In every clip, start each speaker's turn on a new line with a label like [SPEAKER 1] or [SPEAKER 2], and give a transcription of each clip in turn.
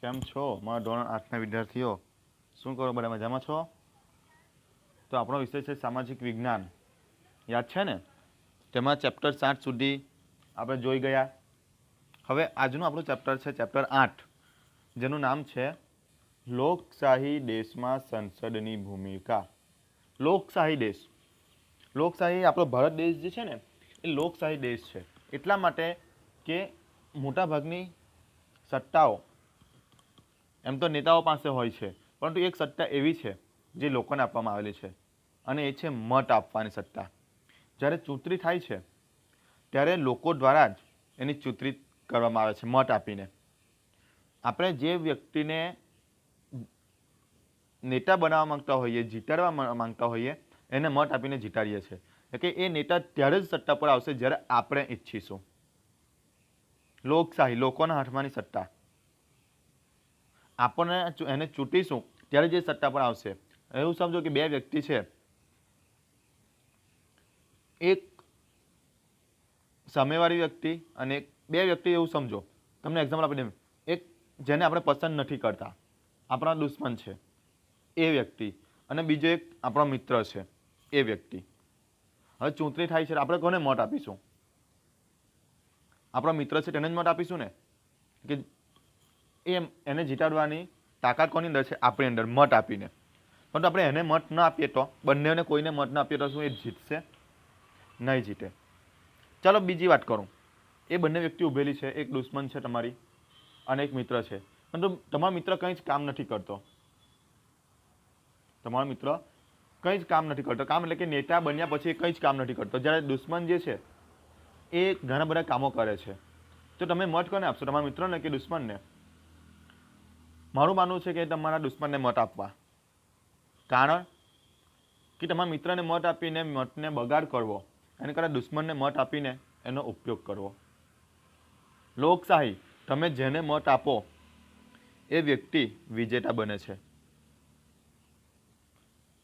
[SPEAKER 1] કેમ છો? મારા ધોરણ આઠના વિદ્યાર્થીઓ. શું કરો? બધા મજામાં છો? તો આપણો વિષય છે સામાજિક વિજ્ઞાન. યાદ છે ને? તેમાં ચેપ્ટર સાત સુધી આપણે જોઈ ગયા. હવે આજનું આપણું ચેપ્ટર છે ચેપ્ટર આઠ, જેનું નામ છે લોકશાહી દેશમાં સંસદની ભૂમિકા. લોકશાહી દેશ. લોકશાહી આપણો ભારત દેશ જે છે ને, એ લોકશાહી દેશ છે. એટલા માટે કે મોટાભાગની સત્તાઓ એમ તો નેતાઓ પાસે હોય છે, પરંતુ એક સત્તા એવી છે જે લોકોને આપવામાં આવેલી છે, અને એ છે મત આપવાની સત્તા. જ્યારે ચૂંટણી થાય છે, ત્યારે લોકો દ્વારા જ એની ચૂંટણી કરવામાં આવે છે, મત આપીને. આપણે જે વ્યક્તિને નેતા બનાવવા માંગતા હોઈએ, જીતાડવા માંગ- માંગતા હોઈએ, એને મત આપીને જીતાડીએ છીએ. એટલે કે એ નેતા ત્યારે જ સત્તા પર આવશે જ્યારે આપણે ઈચ્છીશું. લોકશાહી, લોકોના હાથમાંની સત્તા. આપણને એને ચૂંટીશું, ત્યારે જે સત્તા પર આવશે. એવું સમજો કે બે વ્યક્તિ છે. એક સામેવાળી વ્યક્તિ અને એક, બે વ્યક્તિ એવું સમજો. તમને એક્ઝામ્પલ આપી દે એક જેને આપણે પસંદ નથી કરતા. આપણા દુશ્મન છે. એ વ્યક્તિ. અને બીજો એક આપણો મિત્ર છે. એ વ્યક્તિ. હવે ચૂંટણી થાય છે આપણે કોને મત આપીશું? આપણો મિત્ર છે તેને જ મત આપીશું ને? કે એમ એને જીતાડવાની તાકાત કોની અંદર છે? આપણી અંદર મત આપીને. પરંતુ આપણે એને મત ન આપીએ તો, બંનેને કોઈને મત ન આપીએ તો શું એ જીતશે? નહીં જીતે. ચાલો બીજી વાત કરું. એ બંને વ્યક્તિ ઊભેલી છે, એક દુશ્મન છે તમારી અને એક મિત્ર છે. પરંતુ તમારો મિત્ર કંઈ જ કામ નથી કરતો. તમારો મિત્ર કંઈ જ કામ નથી કરતો. કામ એટલે કે નેતા બન્યા પછી કંઈ જ કામ નથી કરતો. જ્યારે દુશ્મન જે છે, એ ઘણા બધા કામો કરે છે. તો તમે મત કોને આપશો? તમારા મિત્રને કે દુશ્મનને? મારું માનવું છે કે તમારા દુશ્મનને મત આપવા. કારણ કે તમારા મિત્રને મત આપીને મતને બગાડ કરવો એને કરતાં દુશ્મનને મત આપીને એનો ઉપયોગ કરવો. લોકશાહી, તમે જેને મત આપો, એ વ્યક્તિ વિજેતા બને છે.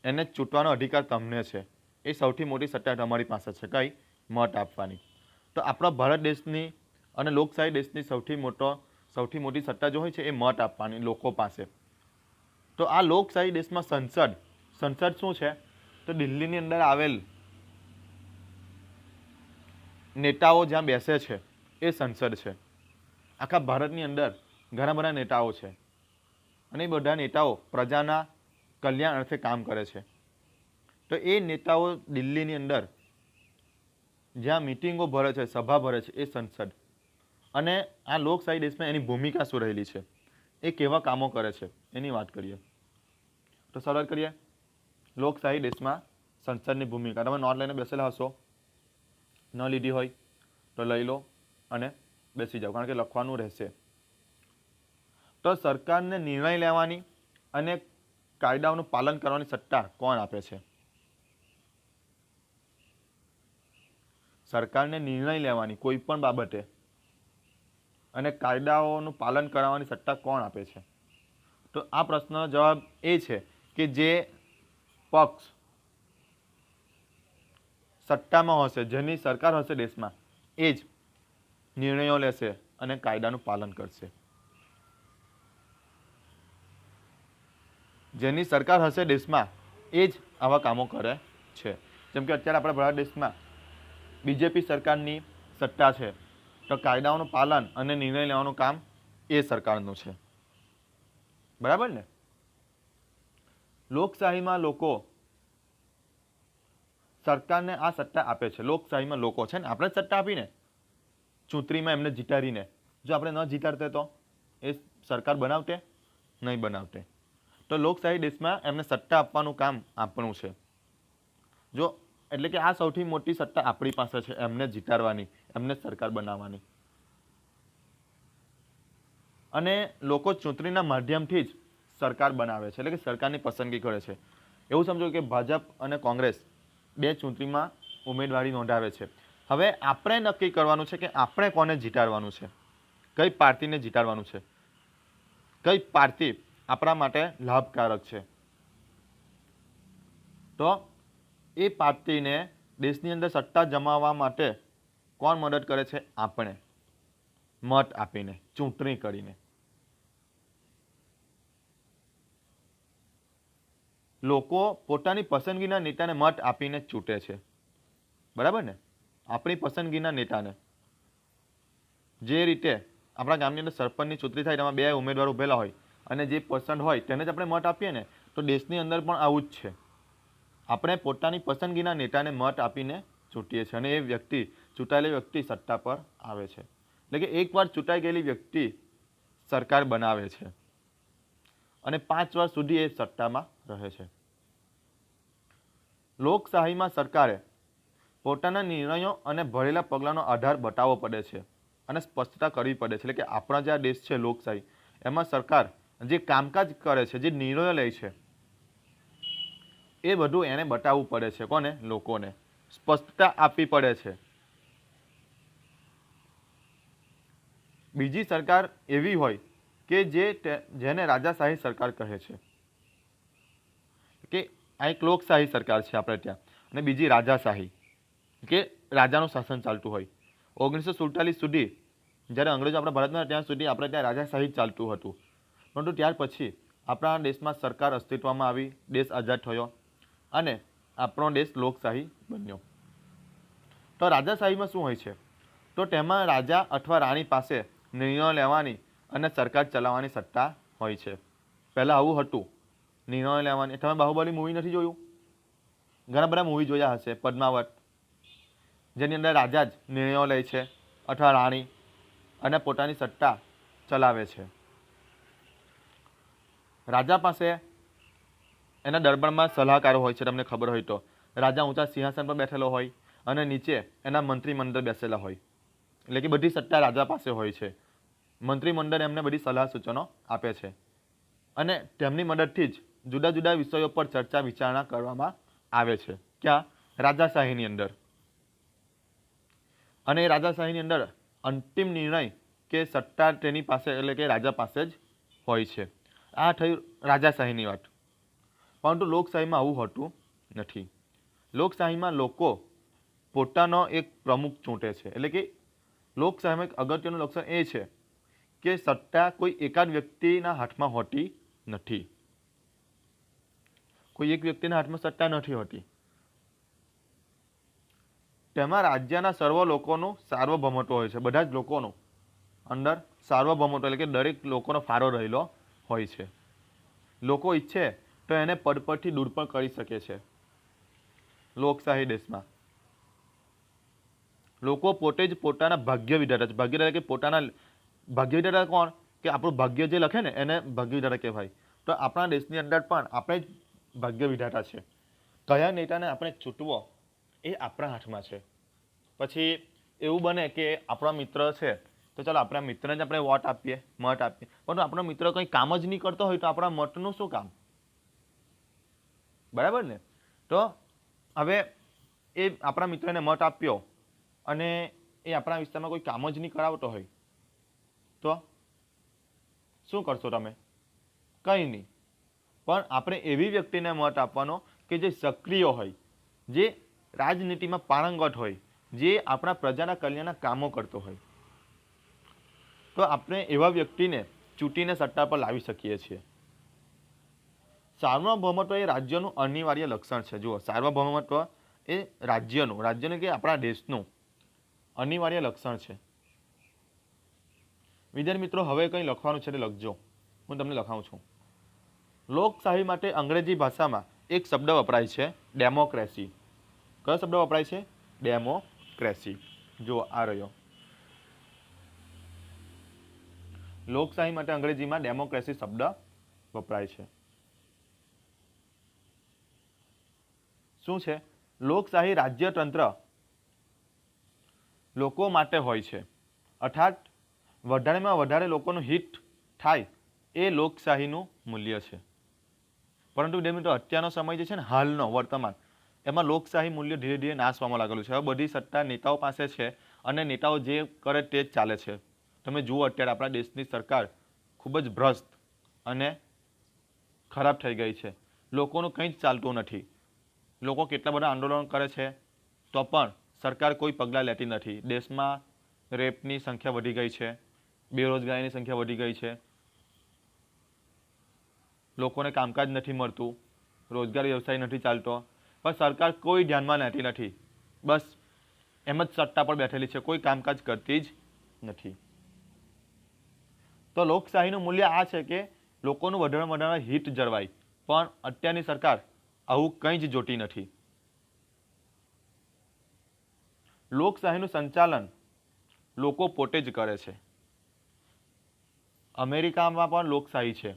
[SPEAKER 1] એને ચૂંટવાનો અધિકાર તમને છે. એ સૌથી મોટી સત્તા તમારી પાસે છે, કઈ મત આપવાની. તો આપણા ભારત દેશની અને લોકશાહી દેશની સૌથી મોટો સૌથી મોટી સત્તા જો હોય છે એ મત આપવાની લોકો પાસે. તો આ લોકશાહી દેશમાં સંસદ સંસદ શું છે? તો દિલ્હીની અંદર આવેલ નેતાઓ જ્યાં બેસે છે, એ સંસદ છે. આખા ભારતની અંદર ઘણા બધા નેતાઓ છે. અને એ બધા નેતાઓ પ્રજાના કલ્યાણ અર્થે કામ કરે છે. તો એ નેતાઓ દિલ્હીની અંદર જ્યાં મિટિંગો ભરે છે, સભા ભરે છે, એ સંસદ. અને આ લોકશાહી દેશમાં એની ભૂમિકા શું રહેલી છે? એ કેવા કામો કરે છે? એની વાત કરીએ. તો સરળ કરીએ. લોકશાહી દેશમાં સંસદની ભૂમિકા. તમે નોટ લઈને બેસેલા હશો. ન લીધી હોય તો લઈ લો અને બેસી જાઓ, કારણ કે લખવાનું રહેશે. તો સરકારને નિર્ણય લેવાની અને કાયદાઓનું પાલન કરવાની સત્તા કોણ આપે છે? સરકારને નિર્ણય લેવાની કોઈ પણ બાબતે અને કાયદાઓનું પાલન કરાવવાની સત્તા કોણ આપે છે? તો આ પ્રશ્નનો જવાબ એ છે કે જે પક્ષ સત્તામાં હશે, જેની સરકાર હશે દેશમાં, એ જ નિર્ણયો લેશે અને કાયદાનું પાલન કરશે. જેની સરકાર હશે દેશમાં, એ જ આવા કામો કરે છે. જેમ કે અત્યારે આપણા ભારત દેશમાં બીજેપી સરકારની સત્તા છે. તો કાયદાઓનું પાલન અને નિર્ણય લેવાનું કામ એ સરકારનું છે. બરાબર ને? લોકશાહીમાં લોકો સરકારને આ સત્તા આપે છે. લોકશાહીમાં લોકો છે ને, આપણે જ સત્તા આપીને ચૂંટણીમાં એમને જીતાડીને. જો આપણે ન જીતાડતે તો એ સરકાર બનાવતે? નહીં બનાવતે. તો લોકશાહી દેશમાં એમને સત્તા આપવાનું કામ આપણું છે. જો એટલે કે આ સૌથી મોટી સત્તા આપણી પાસે છે, એમને જીતાડવાની, એમને સરકાર બનાવવાની. અને લોકો ચૂંટણીના માધ્યમથી જ સરકાર બનાવે છે, એટલે કે સરકારની પસંદગી કરે છે. એવું સમજો કે ભાજપ અને કોંગ્રેસ બે ચૂંટણીમાં ઉમેદવારી નોંધાવે છે. હવે આપણે નક્કી કરવાનું છે કે આપણે કોને જીતાડવાનું છે? કઈ પાર્ટીને જીતાડવાનું છે? કઈ પાર્ટી આપણા માટે લાભકારક છે? તો એ પાર્ટીને દેશની અંદર સત્તા જમાવવા માટે કોણ મદદ કરે છે? આપણે. મત આપીને, ચૂંટણી કરીને. લોકો પોતાની પસંદગીના નેતાને મત આપીને ચૂંટે છે. બરાબર ને? આપણી પસંદગીના નેતાને. જે રીતે આપણા ગામની અંદર સરપંચની ચૂંટણી થાય, તેમાં બે ઉમેદવારો ઉભેલા હોય અને જે પસંદ હોય, તેને જ આપણે મત આપીએ ને, તો દેશની અંદર પણ આવું જ છે. આપણે પોતાની પસંદગીના નેતાને મત આપીને ચૂંટીએ છીએ અને એ વ્યક્તિ, ચૂંટાયેલી વ્યક્તિ સત્તા પર આવે છે. એટલે કે એકવાર ચૂંટાઈ ગયેલી વ્યક્તિ સરકાર બનાવે છે અને પાંચ વર્ષ સુધી એ સત્તામાં રહે છે. લોકશાહીમાં સરકારે પોતાના નિર્ણયો અને ભરેલા પગલાંનો આધાર બતાવવો પડે છે અને સ્પષ્ટતા કરવી પડે છે. એટલે કે આપણા જે આ દેશ છે લોકશાહી, એમાં સરકાર જે કામકાજ કરે છે, જે નિર્ણયો લે છે એ બધું એને બતાવવું પડે છે. કોને? લોકોને. સ્પષ્ટતા આપવી પડે છે. બીજી સરકાર એવી હોય કે જે જેને રાજાશાહી સરકાર કહે છે. કે આ એક લોકશાહી સરકાર છે આપણે ત્યાં. અને બીજી રાજાશાહી. કે રાજાનું શાસન ચાલતું હોય. ઓગણીસો સુડતાલીસ સુધી, જ્યારે અંગ્રેજો આપણા ભારતમાં ત્યાં સુધી આપણે ત્યાં રાજાશાહી ચાલતું હતું. પરંતુ ત્યાર પછી આપણા દેશમાં સરકાર અસ્તિત્વમાં આવી, દેશ આઝાદ થયો. અને આપણો દેશ લોકશાહી બન્યો. તો રાજાશાહીમાં શું હોય છે? તો તેમાં રાજા અથવા રાણી પાસે નિર્ણયો લેવાની અને સરકાર ચલાવવાની સત્તા હોય છે. પહેલાં આવું હતું. નિર્ણયો લેવાની. તમે બાહુબલી મૂવી નથી જોયું? ઘણા બધા મૂવી જોયા હશે. પદ્માવત, જેની અંદર રાજા જ નિર્ણયો લે છે અથવા રાણી અને પોતાની સત્તા ચલાવે છે. રાજા પાસે એના દરબારમાં સલાહકારો હોય છે, તમને ખબર હોય તો. રાજા ઊંચા સિંહાસન પર બેઠેલો હોય અને નીચે એના મંત્રીમંડળ બેસેલા હોય. એટલે કે બધી સત્તા રાજા પાસે હોય છે. મંત્રીમંડળ એમને બધી સલાહ સૂચનો આપે છે. અને તેમની મદદથી જ જુદા જુદા વિષયો પર ચર્ચા વિચારણા કરવામાં આવે છે. ક્યાં? રાજાશાહીની અંદર. અને એ રાજાશાહીની અંદર અંતિમ નિર્ણય કે સત્તા તેની પાસે એટલે કે રાજા પાસે જ હોય છે. આ થયું રાજાશાહીની વાત. પરંતુ લોકશાહીમાં આવું હોતું નથી. લોકશાહીમાં લોકો પોતાનો એક પ્રમુખ ચૂંટે છે. એટલે કે લોકશાહીમાં એક અગત્યનું લક્ષણ એ છે કે સત્તા કોઈ એકાદ વ્યક્તિના હાથમાં હોતી નથી. કોઈ એક વ્યક્તિના હાથમાં સત્તા નથી હોતી. તેમાં રાજ્યના સર્વ લોકોનું સાર્વભૌમત્વ હોય છે. બધા જ લોકોનું અંદર સાર્વભૌમત્વ, એટલે કે દરેક લોકોનો ફાળો રહેલો હોય છે. લોકો ઈચ્છે તો એને પદ દૂર પણ કરી શકે છે. લોકશાહી દેશમાં. લોકો પોતે જ પોતાના ભાગ્ય વિધાતા છે. ભાગ્ય કે પોતાના ભાગ્ય વિધાતા કોણ? કે આપણું ભાગ્ય જે લખે ને એને ભાગ્ય વિધાતા કહેવાય. તો આપણા દેશની અંદર પણ આપણે જ ભાગ્ય વિધાતા છે. કયા નેતાને આપણે ચૂંટવો એ આપણા હાથમાં છે. પછી એવું બને કે આપણો મિત્ર છે, તો ચાલો આપણા મિત્રને જ આપણે વોટ આપીએ, મત આપીએ. પરંતુ આપણો મિત્ર કંઈ કામ જ નહીં કરતો હોય તો આપણા મતનું શું કામ? બરાબર ને? તો હવે એ આપણા મિત્રને મત આપ્યો અને એ આપણા વિસ્તારમાં કોઈ કામ જ નહીં કરાવતો હોય. તો શું કરશો તમે? કંઈ નહીં. પણ આપણે એવી વ્યક્તિને મત આપવાનો કે જે સક્રિય હોય, જે રાજનીતિમાં પારંગત હોય, જે આપણા પ્રજાના કલ્યાણના કામો કરતો હોય. તો આપણે એવા વ્યક્તિને ચૂંટીને સત્તા પર લાવી શકીએ છીએ. સાર્વભૌમત્વ એ રાજ્યનું અનિવાર્ય લક્ષણ છે. જુઓ, સાર્વભૌમત્વ એ રાજ્યનું રાજ્યનું કે આપણા દેશનું અનિવાર્ય લક્ષણ છે. વિદ્યાર્થી મિત્રો, હવે કંઈ લખવાનું છે તે લખજો. હું તમને લખાવું છું. લોકશાહી માટે અંગ્રેજી ભાષામાં એક શબ્દ વપરાય છે, ડેમોક્રેસી. કયો શબ્દ વપરાય છે? ડેમોક્રેસી. જો આ રહ્યો. લોકશાહી માટે અંગ્રેજીમાં ડેમોક્રેસી શબ્દ વપરાય છે. શું છે? લોકશાહી રાજ્યતંત્ર લોકો માટે હોય છે. અર્થાત, વધારેમાં વધારે લોકોનું હિત થાય એ લોકશાહીનું મૂલ્ય છે. પરંતુ બે મિત્રો, અત્યારનો સમય જે છે ને, હાલનો, વર્તમાન, એમાં લોકશાહી મૂલ્ય ધીરે ધીરે નાશ પામવા લાગેલું છે. હવે બધી સત્તા નેતાઓ પાસે છે અને નેતાઓ જે કરે તે જ ચાલે છે. તમે જુઓ અત્યારે આપણા દેશની સરકાર ખૂબ જ ભ્રષ્ટ અને ખરાબ થઈ ગઈ છે. લોકોનું કંઈ જ ચાલતું નથી. લોકો કેટલા બધા આંદોલન કરે છે, તો પણ સરકાર કોઈ પગલાં લેતી નથી. દેશમાં રેપની સંખ્યા વધી ગઈ છે, બેરોજગારીની સંખ્યા વધી ગઈ છે. લોકોને કામકાજ નથી મળતું, રોજગાર વ્યવસાય નથી ચાલતો, પણ સરકાર કોઈ ધ્યાનમાં લેતી નથી. બસ એમ જ સટ્ટા પર બેઠેલી છે, કોઈ કામકાજ કરતી જ નથી. તો લોકશાહીનું મૂલ્ય આ છે કે લોકોનું વધારે વધારે હિત જળવાય. પણ અત્યારની સરકાર આવું કંઈ જ જોતી નથી. લોકશાહીનું સંચાલન લોકો પોતે જ કરે છે. અમેરિકામાં પણ લોકશાહી છે,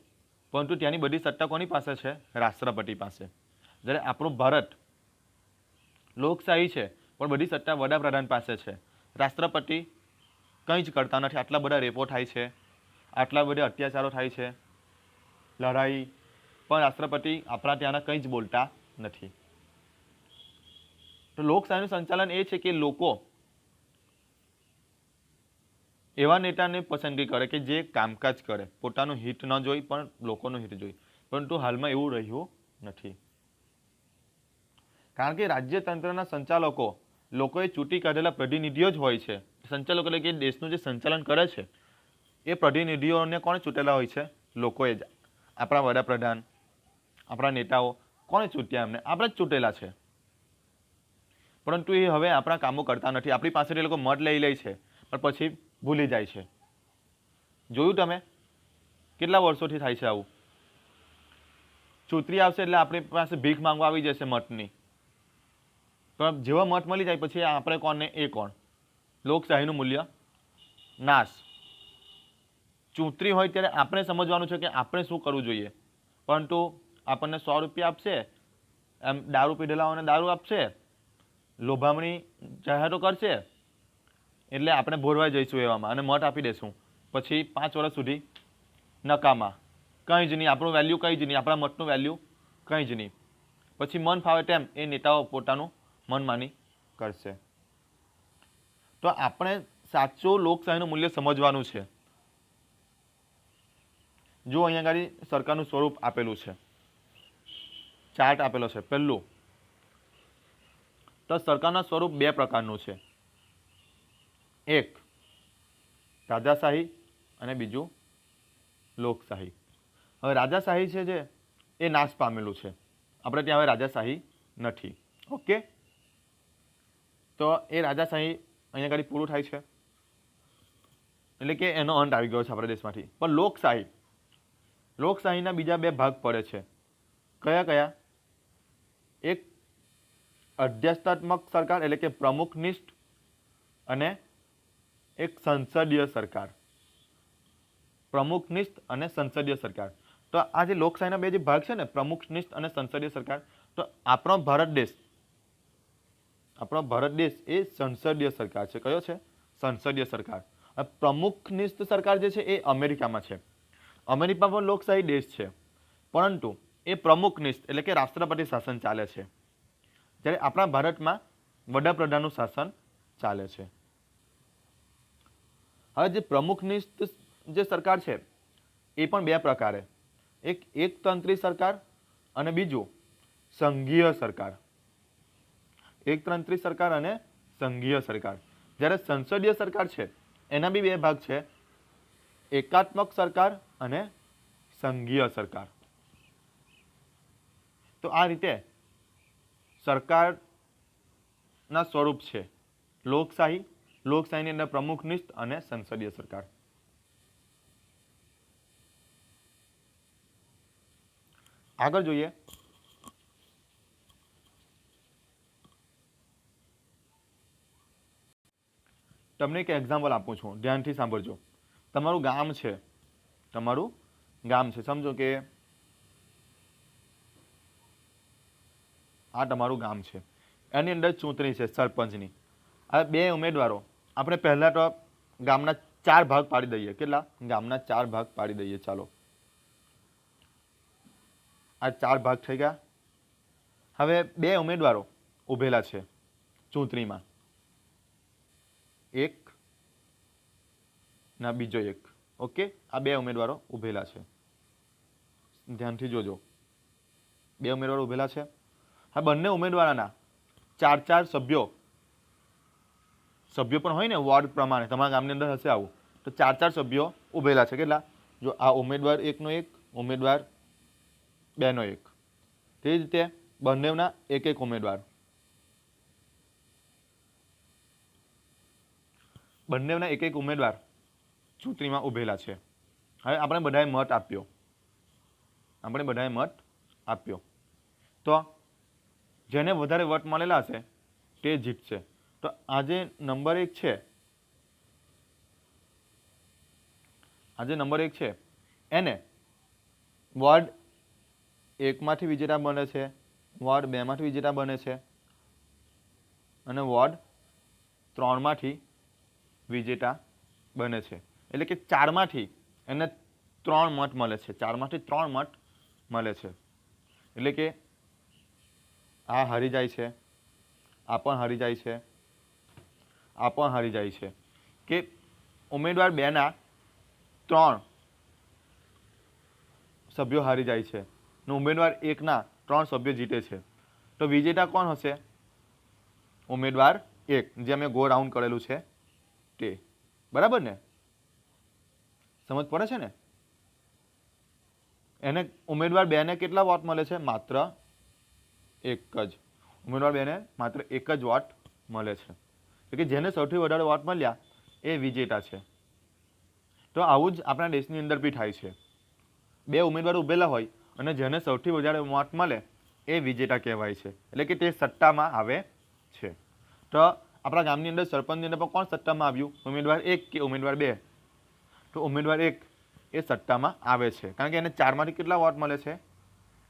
[SPEAKER 1] પરંતુ ત્યાંની બધી સત્તા કોની પાસે છે? રાષ્ટ્રપતિ પાસે. જ્યારે આપણું ભારત લોકશાહી છે, પણ બધી સત્તા વડાપ્રધાન પાસે છે. રાષ્ટ્રપતિ કંઈ જ કરતા નથી. આટલા બધા રેપો થાય છે, આટલા બધા અત્યાચારો થાય છે, લડાઈ પણ રાષ્ટ્રપતિ આપણા ત્યાંના કંઈ જ બોલતા નથી. તો લોકશાહીનું સંચાલન એ છે કે લોકો એવા નેતાને પસંદગી કરે કે જે કામકાજ કરે. પોતાનું હિત ન જોઈ, પણ લોકોનું હિત જોઈ. પરંતુ હાલમાં એવું રહ્યું નથી. કારણ કે રાજ્યતંત્રના સંચાલકો લોકોએ ચૂંટી કાઢેલા પ્રતિનિધિઓ જ હોય છે. સંચાલકો એટલે કે દેશનું જે સંચાલન કરે છે, એ પ્રતિનિધિઓને કોણ ચૂંટેલા હોય છે? લોકોએ જ. આપણા વડાપ્રધાન આપણા નેતાઓ કોને ચૂંટ્યા એમને? આપણે જ ચૂંટેલા છે. પરંતુ એ હવે આપણા કામો કરતા નથી. આપણી પાસેથી એ લોકો મત લઈ લે છે, પણ પછી ભૂલી જાય છે. જોયું તમે? કેટલા વર્ષોથી થાય છે આવું? ચૂંટણી આવશે એટલે આપણી પાસે ભીખ માંગવા આવી જશે મઠની પણ જેવા મઠ મળી જાય પછી આપણે કોણ ને એ કોણ? લોકશાહીનું મૂલ્ય? નાશ. ચૂંટણી હોય ત્યારે આપણે સમજવાનું છે કે આપણે શું કરવું જોઈએ. પરંતુ આપણને સો રૂપિયા આપશે, એમ દારૂ પીધેલાઓને દારૂ આપશે, લોભામણી જાહેરાતો કરશે, એટલે આપણે ભોરવાઈ જઈશું એવામાં અને મત આપી દેશું. પછી પાંચ વર્ષ સુધી નકામા. કંઈ જ નહીં, આપણું વેલ્યુ કંઈ જ નહીં, આપણા મતનું વેલ્યુ કંઈ જ નહીં. પછી મન ફાવે તેમ એ નેતાઓ પોતાનું મનમાની કરશે. તો આપણે સાચો લોકશાહીનું મૂલ્ય સમજવાનું છે. જો અહીંયા આગળ સરકારનું સ્વરૂપ આપેલું છે. ચાર્ટ આપેલો છે. પહેલું, તો સરકારના સ્વરૂપ બે પ્રકારનું છે. એક, રાજાશાહી અને બીજું લોકશાહી. હવે રાજાશાહી છે જે, એ નાશ પામેલું છે. આપણે ત્યાં હવે રાજાશાહી નથી. ઓકે? તો એ રાજાશાહી અહીંયા આગળ પૂરું થાય છે. એટલે કે એનો અંત આવી ગયો છે આપણા દેશમાંથી. પણ લોકશાહી, લોકશાહીના બીજા બે ભાગ પડે છે. કયા કયા? એક અધ્યસ્તાત્મક સરકાર એટલે કે પ્રમુખનિષ્ઠ અને એક સંસદીય સરકાર. પ્રમુખનિષ્ઠ અને સંસદીય સરકાર. તો આ જે લોકશાહીના બે જે ભાગ છે ને, પ્રમુખનિષ્ઠ અને સંસદીય સરકાર, તો આપણો ભારત દેશ, આપણો ભારત દેશ એ સંસદીય સરકાર છે. કયો છે? સંસદીય સરકાર. પ્રમુખનિષ્ઠ સરકાર જે છે એ અમેરિકામાં છે. અમેરિકામાં પણ લોકશાહી દેશ છે. પરંતુ એ પ્રમુખનિષ્ઠ એટલે કે રાષ્ટ્રપતિ શાસન ચાલે છે. જ્યારે આપણા ભારતમાં વડાપ્રધાનનું શાસન ચાલે છે. હવે જે પ્રમુખનિષ્ઠ જે સરકાર છે, એ પણ બે પ્રકારે. એક એકતંત્રી સરકાર અને બીજું સંઘીય સરકાર. એકતંત્રી સરકાર અને સંઘીય સરકાર. જ્યારે સંસદીય સરકાર છે, એના બી બે ભાગ છે. એકાત્મક સરકાર અને સંઘીય સરકાર. તો આ રીતે સરકારના સ્વરૂપ છે. લોકશાહી, લોકશાહીની અંદર પ્રમુખનિષ્ઠ અને સંસદીય સરકાર. આગળ જોઈએ. તમને એક એક્ઝામ્પલ આપું છું. ધ્યાનથી સાંભળજો. તમારું ગામ છે. તમારું ગામ છે. સમજો કે આ તમારું ગામ છે. એની અંદર ચૂંટણી છે, સરપંચની. હવે બે ઉમેદવારો, આપણે પહેલાં તો ગામના ચાર ભાગ પાડી દઈએ. કેટલા? ગામના ચાર ભાગ પાડી દઈએ. ચાલો. આ ચાર ભાગ થઈ ગયા. હવે બે ઉમેદવારો ઊભેલા છે ચૂંટણીમાં. એક ના બીજો એક. ઓકે? આ બે ઉમેદવારો ઊભેલા છે. ધ્યાનથી જોજો. બે ઉમેદવારો ઊભેલા છે. હા, બંને ઉમેદવારોના. ચાર ચાર સભ્યો. સભ્યો પણ હોય ને વોર્ડ પ્રમાણે. તમારા ગામની અંદર હશે આવું. તો ચાર ચાર સભ્યો ઉભેલા છે. કેટલા? જો આ ઉમેદવાર એકનો એક, ઉમેદવાર બેનો એક. તે જ રીતે બંનેના એક એક ઉમેદવાર. બંનેના એક એક ઉમેદવાર ચૂંટણીમાં ઉભેલા છે. હવે આપણે બધાએ મત આપ્યો. આપણે બધાએ મત આપ્યો. તો જેને વધારે વટ મળેલા હશે, તે જીતશે. તો આજે નંબર એક છે. આજે નંબર એક છે. એને વોર્ડ એકમાંથી વિજેતા બને છે, વોર્ડ બેમાંથી વિજેતા બને છે, અને વોર્ડ ત્રણમાંથી વિજેતા બને છે. એટલે કે ચારમાંથી એને ત્રણ મત મળે છે. ચારમાંથી ત્રણ મત મળે છે. એટલે કે આ હારી જાય છે, આ પણ હારી જાય છે, આ પણ હારી જાય છે. કે ઉમેદવાર બેના ત્રણ સભ્યો હારી જાય છે ને ઉમેદવાર એકના ત્રણ સભ્યો જીતે છે. તો વિજેતા કોણ હશે? ઉમેદવાર એક, જે અમે ગો રાઉન્ડ કરેલું છે તે. બરાબર ને? સમજ પડે છે ને? એને ઉમેદવાર બેને કેટલા વોટ મળે છે? માત્ર એક જ. ઉમેદવાર બેને માત્ર એક જ વોટ મળે છે. એટલે કે જેને સૌથી વધારે વોટ મળ્યા એ વિજેતા છે. તો આવું જ આપણા દેશની અંદર બી થાય છે. બે ઉમેદવારો ઉભેલા હોય અને જેને સૌથી વધારે વોટ મળે એ વિજેતા કહેવાય છે. એટલે કે તે સત્તામાં આવે છે. તો આપણા ગામની અંદર સરપંચની અંદર પણ કોણ સત્તામાં આવ્યું? ઉમેદવાર એક કે ઉમેદવાર બે? તો ઉમેદવાર એક એ સત્તામાં આવે છે. કારણ કે એને ચારમાંથી કેટલા વોટ મળે છે?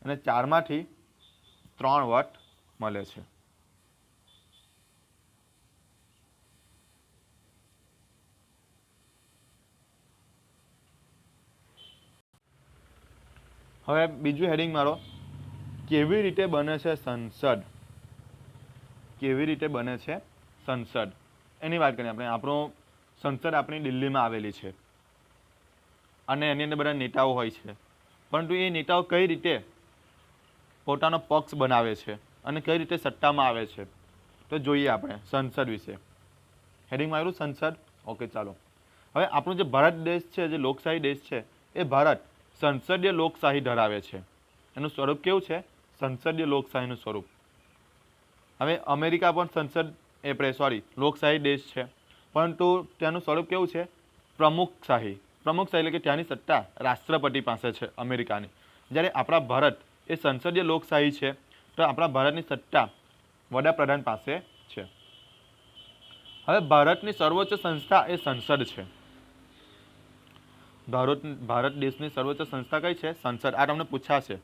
[SPEAKER 1] અને ચારમાંથી ત્રણ વોટ મળે છે. હવે બીજું હેડિંગ મારો. કેવી રીતે બને છે સંસદ? કેવી રીતે બને છે સંસદ? એની વાત કરીએ આપણે. આપણો સંસદ આપણી દિલ્હીમાં આવેલી છે. અને એની અંદર બધા નેતાઓ હોય છે. પરંતુ એ નેતાઓ કઈ રીતે પોતાનો પક્ષ બનાવે છે અને કઈ રીતે સત્તામાં આવે છે. તો જોઈએ આપણે સંસદ વિશે. હેડિંગમાં આવ્યું સંસદ? ઓકે ચાલો. હવે આપણું જે ભારત દેશ છે, જે લોકશાહી દેશ છે, એ ભારત સંસદીય લોકશાહી ધરાવે છે. એનું સ્વરૂપ કેવું છે? સંસદીય લોકશાહીનું સ્વરૂપ. હવે અમેરિકા પણ સંસદ, એ સોરી લોકશાહી દેશ છે. પરંતુ ત્યાંનું સ્વરૂપ કેવું છે? પ્રમુખશાહી. પ્રમુખશાહી એટલે કે ત્યાંની સત્તા રાષ્ટ્રપતિ પાસે છે, અમેરિકાની. જ્યારે આપણા ભારત એ સંસદીય લોકશાહી છે, તો આપણા ભારતની સત્તા વડાપ્રધાન પાસે છે. હવે ભારતની સર્વોચ્ચ સંસ્થા એ સંસદ છે. ભારત ભારત દેશની સર્વોચ્ચ સંસ્થા કઈ છે? સંસદ. આ તમને પૂછાશે.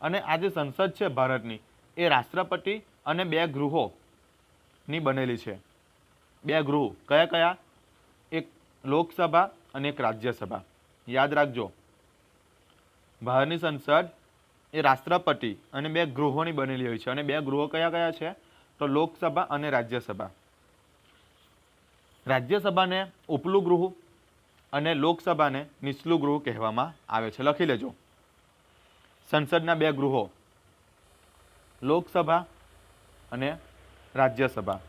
[SPEAKER 1] અને આ જે સંસદ છે ભારતની, એ રાષ્ટ્રપતિ અને બે ગૃહોની બનેલી છે. બે ગૃહ. કયા કયા? એક લોકસભા અને એક રાજ્યસભા. યાદ રાખજો. ભારતની સંસદ એ રાષ્ટ્રપતિ અને બે ગૃહોની બનેલી હોય છે. અને બે ગૃહો કયા કયા છે? તો લોકસભા અને રાજ્યસભા. રાજ્યસભાને ઉપલું ગૃહ અને લોકસભાને નીચલું ગૃહ કહેવામાં આવે છે. લખી લેજો. સંસદના બે ગૃહો. લોકસભા અને રાજ્યસભા.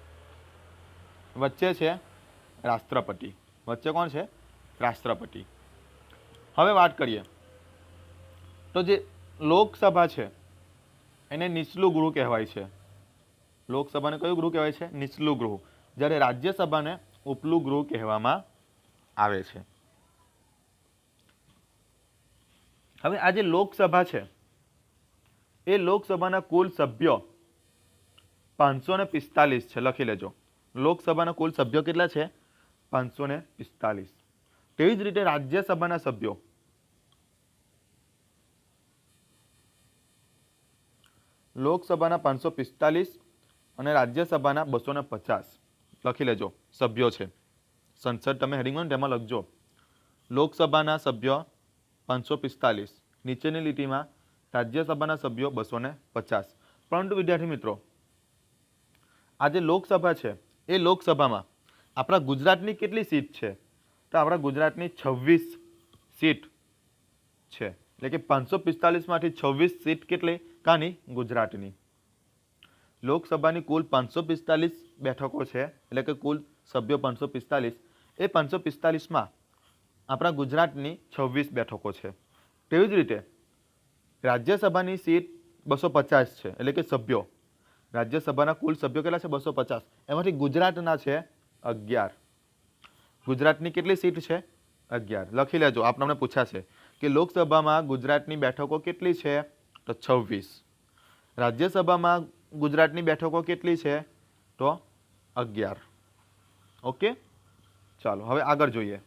[SPEAKER 1] વચ્ચે છે રાષ્ટ્રપતિ. વચ્ચે કોણ છે? રાષ્ટ્રપતિ. હવે વાત કરીએ. તો જે લોકસભા છે, એને નીચલું ગૃહ કહેવાય છે. લોકસભાને કયું ગૃહ કહેવાય છે? નીચલું ગૃહ. જ્યારે રાજ્યસભાને ઉપલું ગૃહ કહેવામાં આવે છે. હવે આ જે લોકસભા છે, એ લોકસભાના કુલ સભ્યો પાંચસો ને પિસ્તાલીસ છે. લખી લેજો. લોકસભાના કુલ સભ્યો કેટલા છે? પાંચસો ને પિસ્તાલીસ. તેવી જ રીતે રાજ્યસભાના સભ્યો લોકસભાના પાંચસો પિસ્તાલીસ અને રાજ્યસભાના બસો ને પચાસ. લખી લેજો. સભ્યો છે. સંસદ તમે હેડિંગમાં તેમાં લખજો. લોકસભાના સભ્યો પાંચસો પિસ્તાલીસ. નીચેની લીટીમાં રાજ્યસભાના સભ્યો બસો ને પચાસ. પરંતુ વિદ્યાર્થી મિત્રો, આ જે લોકસભા છે, એ લોકસભામાં આપણા ગુજરાતની કેટલી સીટ છે? તો આપણા ગુજરાતની છવ્વીસ સીટ છે. એટલે કે પાંચસો પિસ્તાલીસમાંથી છવ્વીસ સીટ કેટલી? કાની? ગુજરાતની. લોકસભાની કુલ પાંચસો પિસ્તાલીસ બેઠકો છે, એટલે કે કુલ સભ્યો પાંચસો પિસ્તાલીસ. એ પાંચસો પિસ્તાલીસમાં આપણા ગુજરાતની છવ્વીસ બેઠકો છે. તેવી જ રીતે રાજ્યસભાની સીટ બસો પચાસ છે, એટલે કે સભ્યો. રાજ્યસભાના કુલ સભ્યો કેટલા છે? બસો પચાસ. એમાંથી ગુજરાતના છે અગિયાર. ગુજરાતની કેટલી સીટ છે? અગિયાર. લખી લેજો આપણને પૂછાશે કે લોકસભામાં ગુજરાતની બેઠકો કેટલી છે? તો છવ્વીસ. રાજ્યસભામાં ગુજરાતની બેઠકો કેટલી છે? તો અગિયાર. ઓકે? ચાલો, હવે આગળ જોઈએ.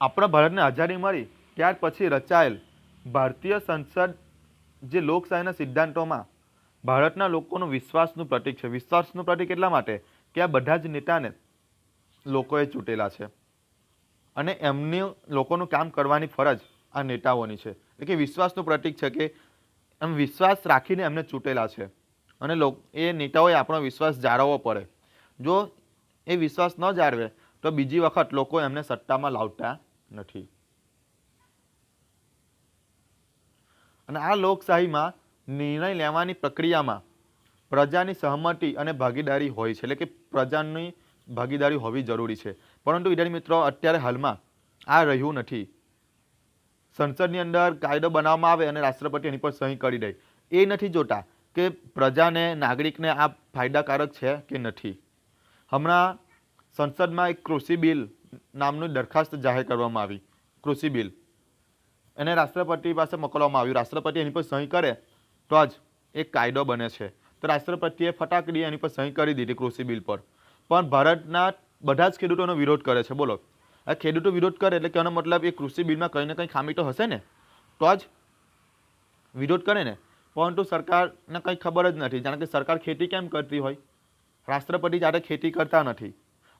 [SPEAKER 1] આપણા ભારતને આઝાદી મળી, ત્યાર પછી રચાયેલ ભારતીય સંસદ જે લોકશાહીના સિદ્ધાંતોમાં ભારતના લોકોનું વિશ્વાસનું પ્રતીક છે. વિશ્વાસનું પ્રતીક એટલા માટે કે આ બધા જ નેતાને લોકોએ ચૂંટેલા છે. અને એમને લોકોનું કામ કરવાની ફરજ આ નેતાઓની છે. એટલે કે વિશ્વાસનું પ્રતીક છે કે એમ વિશ્વાસ રાખીને એમને ચૂંટેલા છે. અને લોક, એ નેતાઓએ આપણો વિશ્વાસ જાળવવો પડે. જો એ વિશ્વાસ ન જાળવે, તો બીજી વખત લોકો એમને સત્તામાં લાવતા નથી. અને આ લોકશાહીમાં નિર્ણય લેવાની પ્રક્રિયામાં પ્રજાની સહમતિ અને ભાગીદારી હોય છે. એટલે કે પ્રજાની ભાગીદારી હોવી જરૂરી છે. પરંતુ વિદ્યાર્થી મિત્રો અત્યારે હાલમાં આ રહ્યું નથી. સંસદની અંદર કાયદો બનાવવામાં આવે અને રાષ્ટ્રપતિ એની પર સહી કરી દે. એ નથી જોતા કે પ્રજાને, નાગરિકને આ ફાયદાકારક છે કે નથી. હમણાં સંસદમાં એક કૃષિ બિલ નામનું દરખાસ્ત જાહેર કરવામાં આવી. કૃષિ બિલ. એને રાષ્ટ્રપતિ પાસે મોકલવામાં આવ્યું. રાષ્ટ્રપતિ એની પર સહી કરે તો જ એક કાયદો બને છે. તો રાષ્ટ્રપતિએ ફટાકડી એની પર સહી કરી દીધી કૃષિ બિલ પર. પણ ભારતના બધા જ ખેડૂતોનો વિરોધ કરે છે. બોલો. આ ખેડૂતો વિરોધ કરે એટલે કેવાનો મતલબ એ કૃષિ બિલમાં કંઈ ને કંઈ ખામી તો હશે ને? તો જ વિરોધ કરે ને? પરંતુ સરકારને કંઈ ખબર જ નથી. જાણે કે સરકાર ખેતી કેમ કરતી હોય? રાષ્ટ્રપતિ જ્યારે ખેતી કરતા નથી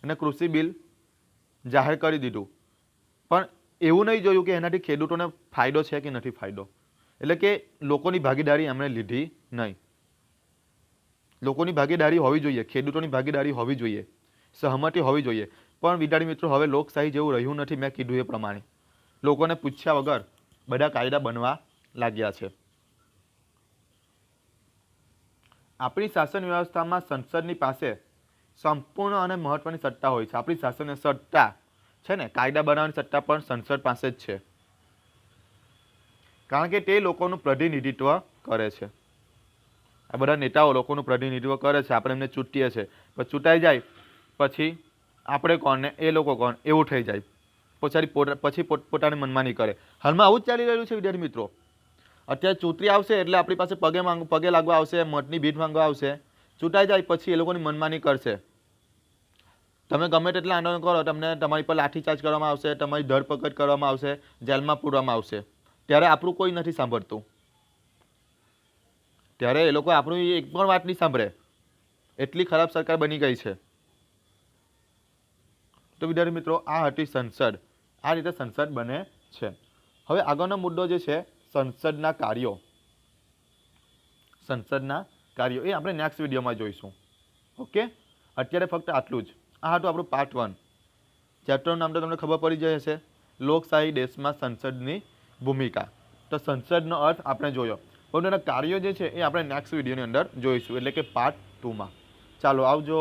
[SPEAKER 1] અને કૃષિ બિલ જાહેર કરી દીધું. પણ એવું નહીં જોયું કે એનાથી ખેડૂતોને ફાયદો છે કે નથી ફાયદો. એટલે કે લોકોની ભાગીદારી એમણે લીધી નહીં. લોકોની ભાગીદારી હોવી જોઈએ. ખેડૂતોની ભાગીદારી હોવી જોઈએ. સહમતિ હોવી જોઈએ. પણ વિદ્યાર્થી મિત્રો, હવે લોકશાહી જેવું રહ્યું નથી, મેં કીધું એ પ્રમાણે. લોકોને પૂછ્યા વગર બધા કાયદા બનવા લાગ્યા છે. આપણી શાસન વ્યવસ્થામાં સંસદની પાસે સંપૂર્ણ અને મહત્વની સત્તા હોય છે. આપણી શાસન સત્તા છે ને, કાયદા બનાવવાની સત્તા પણ સંસદ પાસે જ છે. કારણ કે તે લોકોનું પ્રતિનિધિત્વ કરે છે. આ બધા નેતાઓ લોકોનું પ્રતિનિધિત્વ કરે છે. આપણે એમને ચૂંટીએ છીએ. પણ ચૂંટાઈ જાય પછી આપણે કોણ ને? એ લોકો કોણ? એવું થઈ જાય. પછી પછી પોત, પોતાની મનમાની કરે. હાલમાં આવું જ ચાલી રહ્યું છે, વિદ્યાર્થી મિત્રો. અત્યારે ચૂંટણી આવશે એટલે આપણી પાસે પગે માંગ, પગે લાગવા આવશે મઠની ભીટ માંગવા આવશે. ચૂંટાઈ જાય પછી એ લોકોની મનમાની કરશે. તમે ગમે તેટલા આંદોલન કરો, તમને તમારી પર લાઠીચાર્જ કરવામાં આવશે, તમારી ધરપકડ કરવામાં આવશે, જેલમાં પૂરવામાં આવશે. ત્યારે આપણું કોઈ નથી સાંભળતું. ત્યારે એ લોકો આપણું એક પણ વાત નહીં સાંભળે. એટલી ખરાબ સરકાર બની ગઈ છે. તો વિદ્યાર્થી મિત્રો, આ હતી સંસદ. આ રીતે સંસદ બને છે. હવે આગળનો મુદ્દો જે છે, સંસદના કાર્યો. સંસદના કાર્યો. એ આપણે નેક્સ્ટ વિડીયોમાં જોઈશું. ઓકે અત્યારે ફક્ત આટલું જ. આ હતું આપણું પાર્ટ વન ચેપ્ટરનું નામ તો તમને ખબર પડી જાય હશે. લોકશાહી દેશમાં સંસદની ભૂમિકા. તો સંસદનો અર્થ આપણે જોયો. પરંતુ એના કાર્યો જે છે, એ આપણે નેક્સ્ટ વિડીયોની અંદર જોઈશું. એટલે કે પાર્ટ ટુમાં ચાલો આવજો.